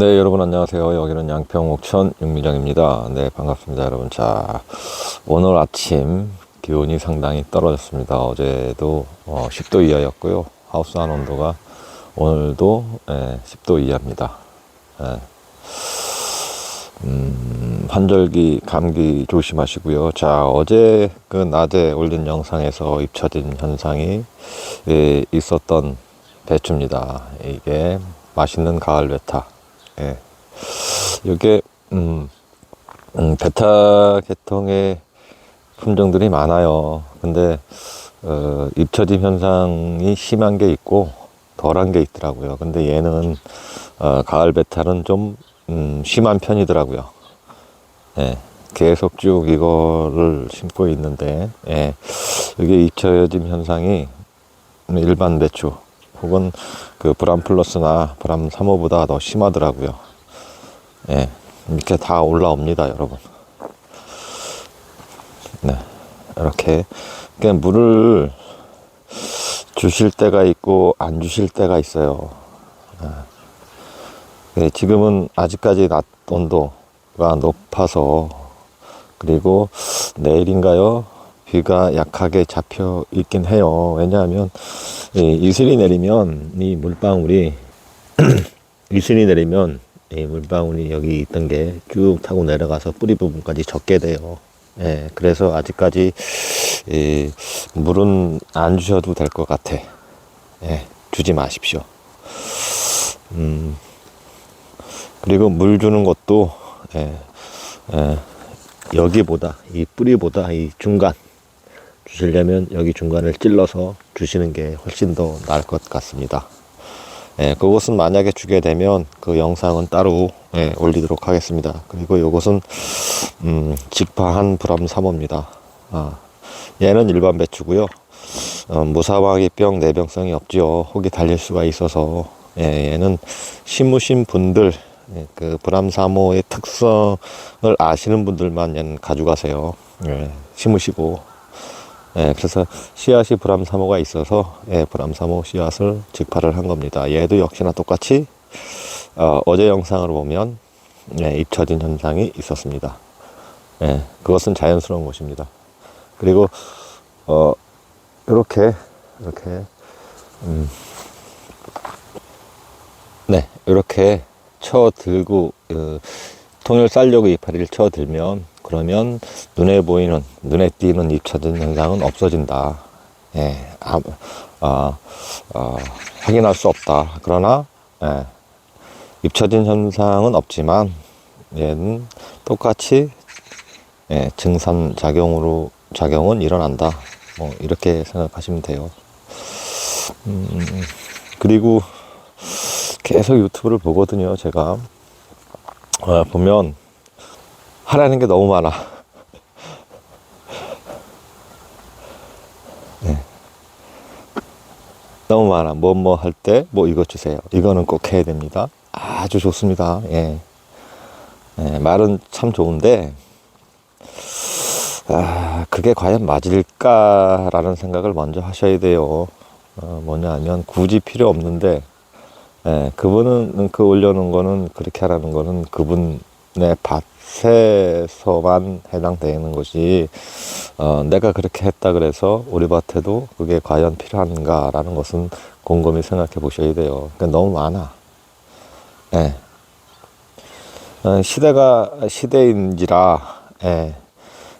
네, 여러분 안녕하세요. 여기는 양평 옥천 육미장입니다. 네, 반갑습니다, 여러분. 자, 오늘 아침 기온이 상당히 떨어졌습니다. 어제도 어, 10도 이하였고요. 하우스 안 온도가 오늘도 예, 10도 이하입니다. 예. 음, 환절기 감기 조심하시고요. 자, 어제 그 낮에 올린 영상에서 입혀진 현상이 예, 있었던 배추입니다. 이게 맛있는 가을 베타. 예. 이게 음, 음, 베타 계통의 품종들이 많아요. 근데 어, 입처짐 현상이 심한 게 있고 덜한 게 있더라고요. 근데 얘는 어, 가을 베타는 좀 음, 심한 편이더라고요. 예. 계속 쭉 이거를 심고 있는데 예. 이게 입처짐 현상이 일반 배추 혹은 그 브람 플러스나 브람 3호보다 더 심하더라고요. 예. 이렇게 다 올라옵니다, 여러분. 네. 이렇게. 그냥 물을 주실 때가 있고 안 주실 때가 있어요. 예, 지금은 아직까지 낮 온도가 높아서 그리고 내일인가요? 비가 약하게 잡혀 있긴 해요. 왜냐하면 이 이슬이 내리면 이 물방울이 이슬이 내리면 이 물방울이 여기 있던 게 쭉 타고 내려가서 뿌리 부분까지 젖게 돼요. 예, 그래서 아직까지 이 물은 안 주셔도 될 것 같아. 예, 주지 마십시오. 음, 그리고 물 주는 것도 예, 예, 여기보다 이 뿌리보다 이 중간 주시려면 여기 중간을 찔러서 주시는 게 훨씬 더 나을 것 같습니다. 예, 그것은 만약에 주게 되면 그 영상은 따로 예, 올리도록 하겠습니다. 그리고 이것은 음, 직파한 브람 3호입니다. 아, 얘는 일반 배추고요. 어, 무사마귀병 내병성이 없죠. 혹이 달릴 수가 있어서 예, 얘는 심으신 분들 예, 그 브람 3호의 특성을 아시는 분들만 얘는 가져가세요. 예, 심으시고 예, 그래서 씨앗이 브람 3호가 있어서 예, 브람 3호 씨앗을 직파를 한 겁니다. 얘도 역시나 똑같이 어, 어제 영상을 보면 예, 입처진 현상이 있었습니다. 예, 그것은 자연스러운 것입니다. 그리고 어, 이렇게 이렇게 음, 네 이렇게 쳐 들고 어, 통을 쌀려고 이파리를 쳐 들면 그러면 눈에 보이는 눈에 띄는 입처진 현상은 없어진다. 예, 아, 아, 아, 확인할 수 없다. 그러나 예, 입처진 현상은 없지만 얘는 똑같이 예, 증산 작용으로 작용은 일어난다. 뭐 이렇게 생각하시면 돼요. 음, 그리고 계속 유튜브를 보거든요. 제가 어, 보면 하라는 게 너무 많아. 네. 너무 많아. 뭐 뭐 할 때 뭐 이것 주세요. 이거는 꼭 해야 됩니다. 아주 좋습니다. 예. 예, 말은 참 좋은데 아, 그게 과연 맞을까라는 생각을 먼저 하셔야 돼요. 어, 뭐냐 하면 굳이 필요 없는데 예, 그분은 그 올려놓은 거는 그렇게 하라는 거는 그분의 밭에서만 해당되는 것이 어, 내가 그렇게 했다 그래서 우리 밭에도 그게 과연 필요한가라는 것은 곰곰이 생각해 보셔야 돼요. 그러니까 너무 많아. 예. 어, 시대가 시대인지라 예.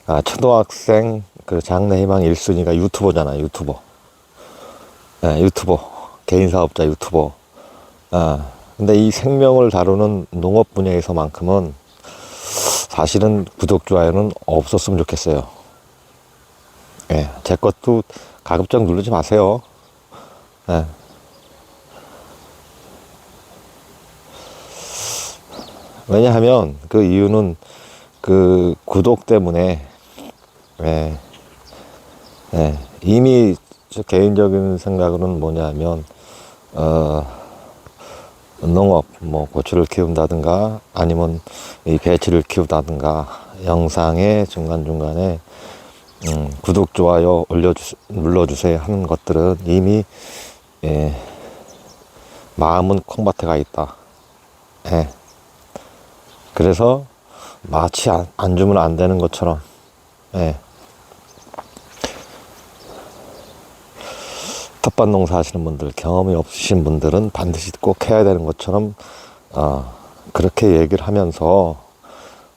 아, 초등학생 그 장래희망 1순위가 유튜버잖아 유튜버 예, 유튜버 개인 사업자 유튜버 아, 근데 이 생명을 다루는 농업 분야에서만큼은 사실은 구독, 좋아요는 없었으면 좋겠어요. 예, 제 것도 가급적 누르지 마세요. 예. 왜냐하면 그 이유는 그 구독 때문에 예, 예, 이미 저 개인적인 생각으로는 뭐냐면 어, 농업, 뭐 고추를 키운다든가 아니면 이 배추를 키우다든가 영상의 중간중간에 음, 구독, 좋아요 올려주, 눌러주세요 하는 것들은 이미 예, 마음은 콩밭에 가 있다. 예, 그래서 마치 안, 안 주면 안 되는 것처럼 예. 텃밭 농사 하시는 분들, 경험이 없으신 분들은 반드시 꼭 해야 되는 것처럼, 어, 그렇게 얘기를 하면서,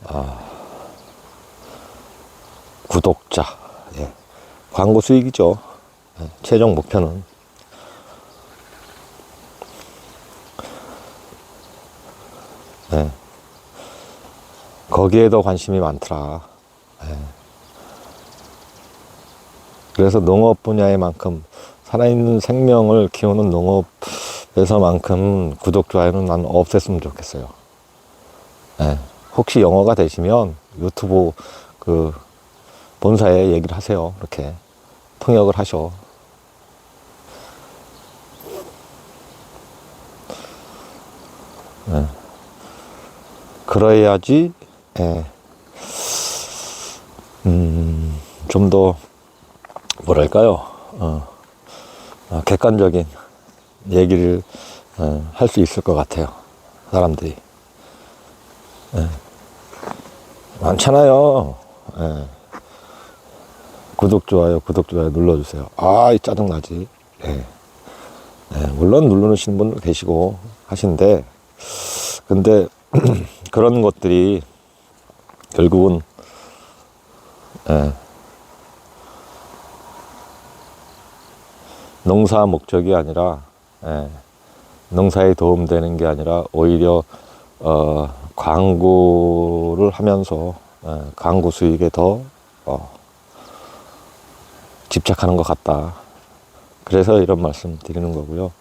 어, 구독자, 예. 광고 수익이죠. 예, 최종 목표는. 예. 거기에도 관심이 많더라. 예. 그래서 농업 분야에만큼 살아있는 생명을 키우는 농업에서만큼 구독, 좋아요는 난 없앴으면 좋겠어요. 예. 혹시 영어가 되시면 유튜브 그 본사에 얘기를 하세요. 이렇게 통역을 하셔. 예. 그래야지, 예. 음, 좀 더, 뭐랄까요, 어, 어, 객관적인 얘기를 어, 할수 있을 것 같아요. 사람들이. 예. 많잖아요. 예. 구독, 좋아요, 구독, 좋아요 눌러주세요. 아, 이 짜증나지. 예. 예, 물론 누르시는 분도 계시고 하신데, 근데 그런 것들이 결국은, 예. 농사 목적이 아니라, 예. 농사에 도움되는 게 아니라 오히려, 어, 광고를 하면서, 예, 광고 수익에 더, 어, 집착하는 것 같다. 그래서 이런 말씀 드리는 거고요.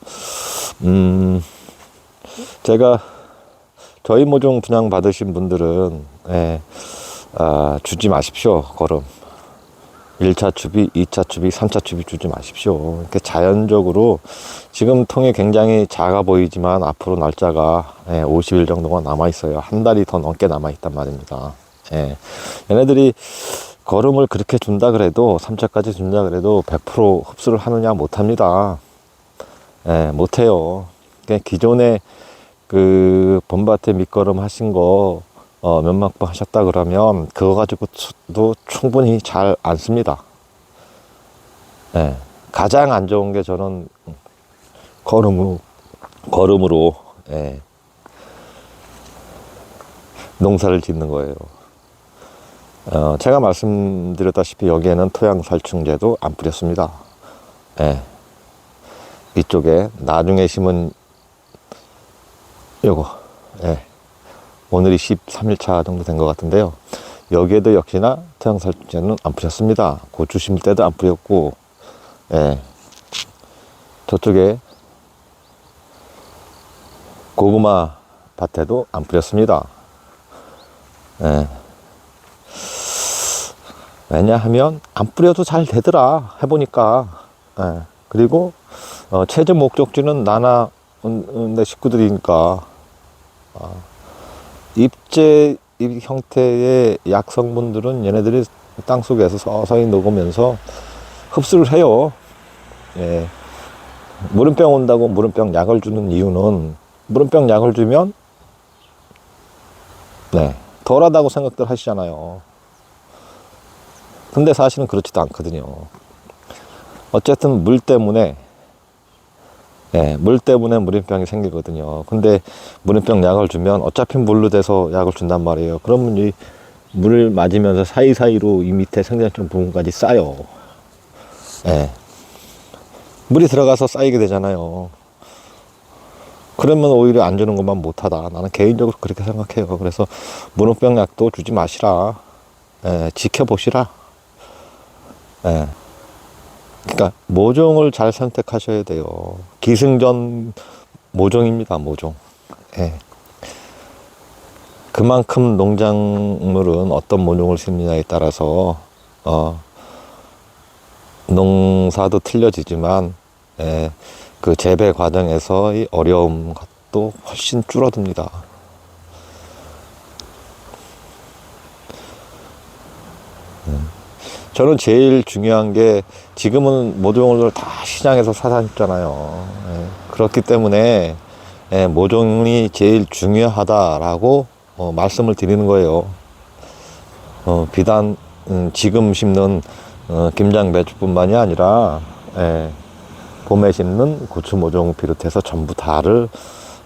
음, 제가 저희 모종 분양 받으신 분들은, 예, 아, 주지 마십시오, 걸음. 1차 추비, 2차 추비, 3차 추비 주지 마십시오. 이렇게 자연적으로 지금 통이 굉장히 작아 보이지만 앞으로 날짜가 예, 50일 정도가 남아 있어요. 한 달이 더 넘게 남아 있단 말입니다. 예. 얘네들이 걸음을 그렇게 준다 그래도 3차까지 준다 그래도 100% 흡수를 하느냐 못합니다. 예, 못해요. 기존에 그 봄밭에 밑거름 하신 거 어, 몇만 번 하셨다 그러면 그거 가지고도 충분히 잘 안 씁니다. 예, 가장 안 좋은 게 저는 걸음으로 걸음으로 예, 농사를 짓는 거예요. 어, 제가 말씀드렸다시피 여기에는 토양살충제도 안 뿌렸습니다. 예. 이쪽에 나중에 심은 요거, 예. 오늘이 13일차 정도 된 것 같은데요. 여기에도 역시나 토양살충제는 안 뿌렸습니다. 고추 심을 때도 안 뿌렸고, 예. 저쪽에 고구마 밭에도 안 뿌렸습니다. 예. 왜냐하면 안 뿌려도 잘 되더라 해보니까 예. 그리고 어, 최종 목적지는 나나 내 식구들이니까 어, 잎 형태의 약 성분들은 얘네들이 땅 속에서 서서히 녹으면서 흡수를 해요. 예. 물음병 온다고 물음병 약을 주는 이유는 물음병 약을 주면 네 덜하다고 생각들 하시잖아요. 근데 사실은 그렇지도 않거든요. 어쨌든 물 때문에, 예, 물 때문에 물인병이 생기거든요. 근데 물인병 약을 주면 어차피 물로 돼서 약을 준단 말이에요. 그러면 이 물을 맞으면서 사이사이로 이 밑에 생장점 부분까지 쌓여. 예. 물이 들어가서 쌓이게 되잖아요. 그러면 오히려 안 주는 것만 못하다. 나는 개인적으로 그렇게 생각해요. 그래서 물음병 약도 주지 마시라. 예, 지켜보시라. 예. 그러니까 모종을 잘 선택하셔야 돼요. 기승전 모종입니다. 모종. 예. 그만큼 농작물은 어떤 모종을 심느냐에 따라서 어, 농사도 틀려지지만 예, 그 재배 과정에서의 어려움 도 훨씬 줄어듭니다. 저는 제일 중요한 게 지금은 모종을 다 시장에서 사다니잖아요. 예, 그렇기 때문에 예, 모종이 제일 중요하다라고 어, 말씀을 드리는 거예요. 어, 비단 음, 지금 심는 어, 김장 배추뿐만이 아니라 예, 봄에 심는 고추 모종 비롯해서 전부 다를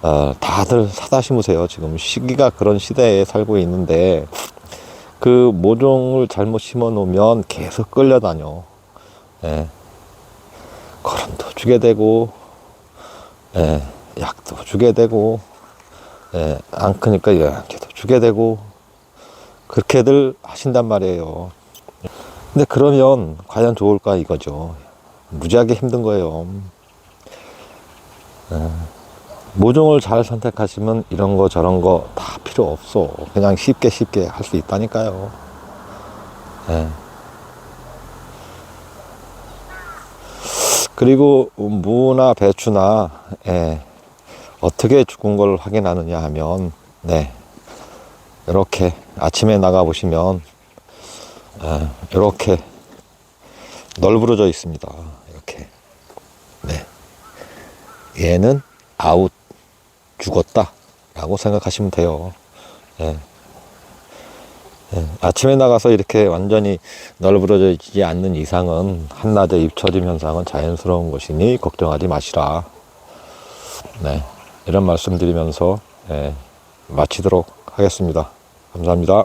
어, 다들 사다 심으세요. 지금 시기가 그런 시대에 살고 있는데 그 모종을 잘못 심어 놓으면 계속 끌려다녀. 예. 거름도 주게 되고, 예, 약도 주게 되고, 예, 안 크니까 약도 주게 되고, 그렇게들 하신단 말이에요. 근데 그러면 과연 좋을까 이거죠. 무지하게 힘든 거예요. 예, 모종을 잘 선택하시면 이런 거 저런 거 다 필요 없어. 그냥 쉽게 쉽게 할 수 있다니까요. 예. 그리고 무나 배추나 예, 어떻게 죽은 걸 확인하느냐 하면 네 이렇게 아침에 나가 보시면 예, 이렇게 널브러져 있습니다. 이렇게 네 얘는 아웃 죽었다 라고 생각하시면 돼요. 예. 예, 아침에 나가서 이렇게 완전히 널브러져 있지 않는 이상은 한낮에 입처짐 현상은 자연스러운 것이니 걱정하지 마시라. 네, 이런 말씀 드리면서 예, 마치도록 하겠습니다. 감사합니다.